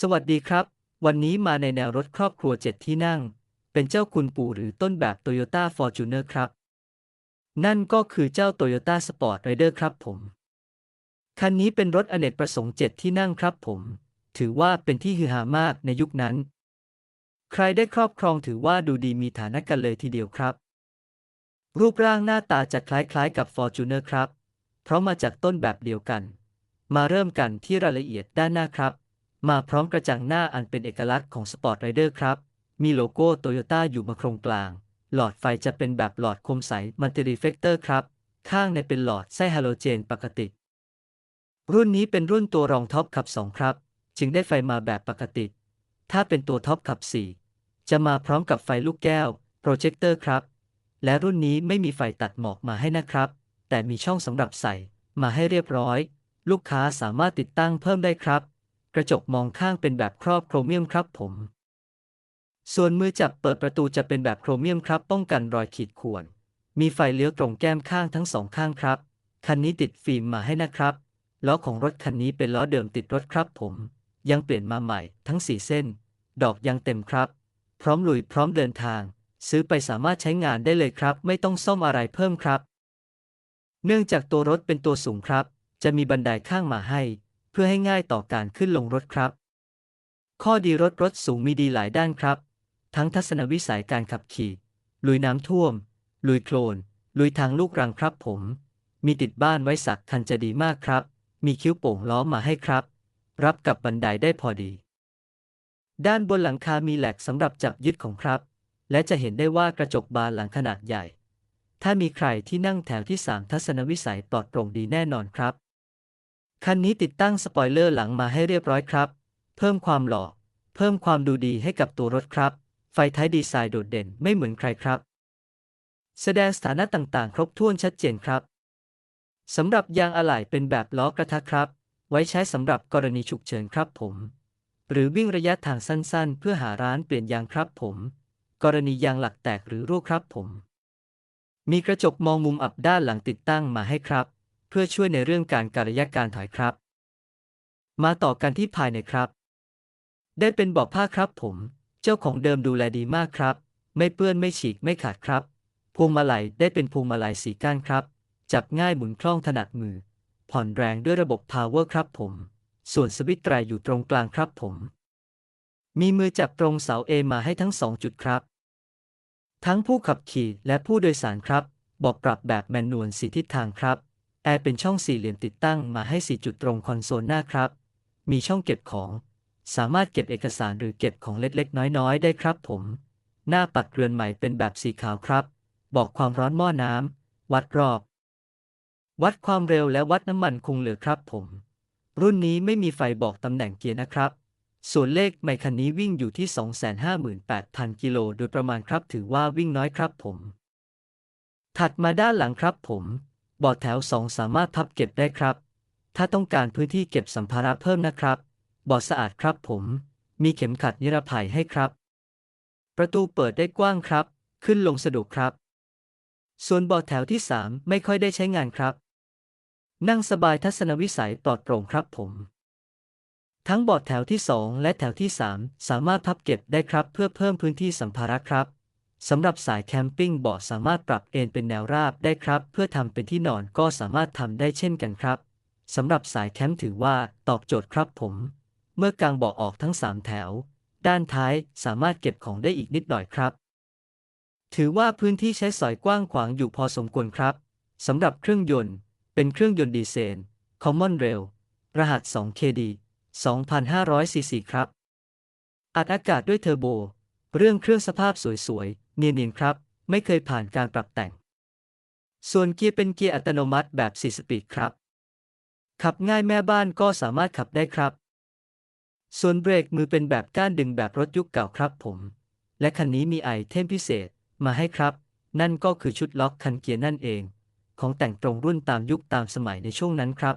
สวัสดีครับ วันนี้มาในแนวรถครอบครัว 7 ที่นั่ง เป็นเจ้าคุณปู่หรือต้นแบบ Toyota Fortuner ครับ นั่นก็คือเจ้า Toyota Sport Rider ครับผม คันนี้เป็นรถอเนกประสงค์ 7 ที่นั่งครับผม ถือว่าเป็นที่ฮือฮามากในยุคนั้น ใครได้ครอบครองถือว่าดูดีมีฐานะกันเลยทีเดียวครับ รูปร่างหน้าตาจะคล้ายๆกับ Fortuner ครับ เพราะมาจากต้นแบบเดียวกัน มาเริ่มกันที่รายละเอียดด้านหน้าครับ มาพร้อมกระจังหน้าอันเป็นเอกลักษณ์ของ Sport Rider ครับ มีโลโก้โตโยต้าอยู่มาโครงกลาง หลอดไฟจะเป็นแบบหลอดคมใสมัลติรีเฟกเตอร์ครับ ข้างในเป็นหลอดไส้ฮาโลเจนปกติ รุ่นนี้เป็นรุ่นตัวรองท็อปขับ 2 ครับ จึงได้ไฟมาแบบปกติ ถ้าเป็นตัวท็อปขับ 4 จะมาพร้อมกับไฟลูกแก้วโปรเจคเตอร์ครับ และรุ่นนี้ไม่มีไฟตัดหมอกมาให้นะครับ แต่มีช่องสำหรับใส่มาให้เรียบร้อย ลูกค้าสามารถติดตั้งเพิ่มได้ครับ กระจกมองข้างเป็นแบบครอบโครเมียมครับผม ส่วนมือจับเปิดประตูจะเป็นแบบโครเมียมครับ ป้องกันรอยขีดข่วน มีไฟเลี้ยวตรงแก้มข้างทั้งสองข้างครับ คันนี้ติดฟิล์มมาให้นะครับล้อของรถคันนี้เป็นล้อเดิมติดรถครับผม ยังเปลี่ยนมาใหม่ทั้ง4เส้น ดอกยังเต็มครับ พร้อมลุยพร้อมเดินทาง ซื้อไปสามารถใช้งานได้เลยครับ ไม่ต้องซ่อมอะไรเพิ่มครับ เนื่องจากตัวรถเป็นตัวสูงครับ จะมีบันไดข้างมาให้ เพื่อให้ง่ายต่อการขึ้นลงรถครับ ข้อดีรถรถสูงมีดีหลายด้านครับ ทั้งทัศนวิสัยการขับขี่ ลุยน้ำท่วม ลุยโคลน ลุยทางลูกรังครับผม มีติดบ้านไว้สักคันจะดีมากครับ มีคิ้วโป่งล้อมมาให้ครับ รับกับบันไดได้พอดี ด้านบนหลังคามีแหลกสำหรับจับยึดของครับ และจะเห็นได้ว่ากระจกบานหลังขนาดใหญ่ถ้ามีใครที่นั่งแถวที่สามทัศนวิสัยปลอดโปร่งดีแน่นอนครับ คันนี้ติดตั้งสปอยเลอร์หลังมาให้เรียบร้อยครับ เพิ่มความหล่อ เพิ่มความดูดีให้กับตัวรถครับ ไฟท้ายดีไซน์โดดเด่นไม่เหมือนใครครับ แสดงสถานะต่างๆ ครบถ้วนชัดเจนครับสำหรับยางอะไหล่เป็นแบบล้อกระทะครับ ไว้ใช้สำหรับกรณีฉุกเฉินครับผม หรือวิ่งระยะทางสั้นๆ เพื่อหาร้านเปลี่ยนยางครับผม กรณียางหลักแตกหรือรั่วครับผม มีกระจกมองมุมอับด้านหลังติดตั้งมาให้ครับ เพื่อช่วยในเรื่องการการระยะการถอยครับ มาต่อกันที่ภายในครับ ได้เป็นบาะผ้าครับผม เจ้าของเดิมดูแลดีมากครับ ไม่เปื้อนไม่ฉีกไม่ขาดครับ พวงมาลัยได้เป็นพวงมาลัยสีก้านครับ จับง่ายหมุนคล่องถนัดมือ ผ่อนแรงด้วยระบบ Power ครับผม ส่วนสวิตช์ไตรอยู่ตรงกลางครับผม มีมือจับตรงเสา A มาให้ทั้งสองจุดครับ ทั้งผู้ขับขี่และผู้โดยสารครับบอกปรับแบบแมนนวลสีทิศทางครับ แอร์เป็นช่องสี่เหลี่ยมติดตั้งมาให้สี่จุดตรงคอนโซลหน้าครับ มีช่องเก็บของ สามารถเก็บเอกสารหรือเก็บของเล็กๆ น้อยๆ ได้ครับผม หน้าปัดเรือนใหม่เป็นแบบสีขาวครับ บอกความร้อนหม้อน้ำวัดรอบ วัดความเร็วและวัดน้ำมันคงเหลือครับผม รุ่นนี้ไม่มีไฟบอกตำแหน่งเกียร์นะครับ ส่วนเลขไมค์คันนี้วิ่งอยู่ที่ 258,000 กิโลโดยประมาณครับ ถือว่าวิ่งน้อยครับผม ถัดมาด้านหลังครับผม บอร์ดแถว 2 สามารถพับเก็บได้ครับ ถ้าต้องการพื้นที่เก็บสัมภาระเพิ่มนะครับบอร์ดสะอาดครับผม มีเข็มขัดนิรภัยให้ครับ ประตูเปิดได้กว้างครับ ขึ้นลงสะดวกครับ ส่วนบอร์ดแถวที่ 3 ไม่ค่อยได้ใช้งานครับ นั่งสบายทัศนวิสัยปลอดโปร่งครับผม ทั้งบอร์ดแถวที่ 2 และแถวที่ 3 สามารถพับเก็บได้ครับ เพื่อเพิ่มพื้นที่สัมภาระครับ สำหรับสายแคมปิ้งเบาะสามารถปรับเอนเป็นแนวราบได้ครับ เพื่อทำเป็นที่นอนก็สามารถทำได้เช่นกันครับสำหรับสายแคมป์ถือว่าตอบโจทย์ครับผม เมื่อกางเบาะออกทั้ง 3 แถว ด้านท้ายสามารถเก็บของได้อีกนิดหน่อยครับ ถือว่าพื้นที่ใช้สอยกว้างขวางอยู่พอสมควรครับสำหรับเครื่องยนต์ เป็นเครื่องยนต์ดีเซล Common Rail รหัส 2KD 2,500 cc ครับอัดอากาศด้วยเทอร์โบ เรื่องเครื่องสภาพสวยๆ เนียนๆครับ ไม่เคยผ่านการปรับแต่ง ส่วนเกียร์เป็นเกียร์อัตโนมัติแบบ 4 สปีดครับ ขับง่ายแม่บ้านก็สามารถขับได้ครับ ส่วนเบรกมือเป็นแบบก้านดึงแบบรถยุคเก่าครับผม และคันนี้มีไอเทมพิเศษมาให้ครับ นั่นก็คือชุดล็อกคันเกียร์นั่นเอง ของแต่งตรงรุ่นตามยุคตามสมัยในช่วงนั้นครับ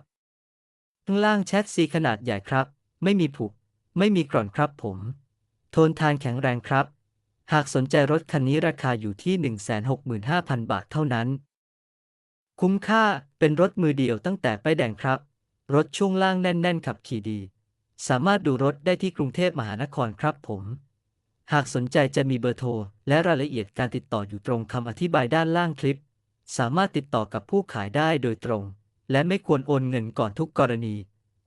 ข้างล่างแชทซีขนาดใหญ่ครับ ไม่มีผุไม่มีกร่อนครับผมโทนทานแข็งแรงครับ หากสนใจรถคันนี้ราคาอยู่ที่ 165,000 บาทเท่านั้น คุ้มค่าเป็นรถมือเดียวตั้งแต่ป้ายแดงครับ รถช่วงล่างแน่น ๆ ขับขี่ดี สามารถดูรถได้ที่กรุงเทพมหานครครับผม หากสนใจจะมีเบอร์โทร และรายละเอียดการติดต่ออยู่ตรงคำอธิบายด้านล่างคลิป สามารถติดต่อกับผู้ขายได้โดยตรง และไม่ควรโอนเงินก่อนทุกกรณี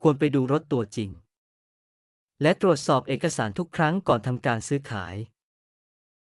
ควรไปดูรถตัวจริง และตรวจสอบเอกสารทุกครั้งก่อนทำการซื้อขาย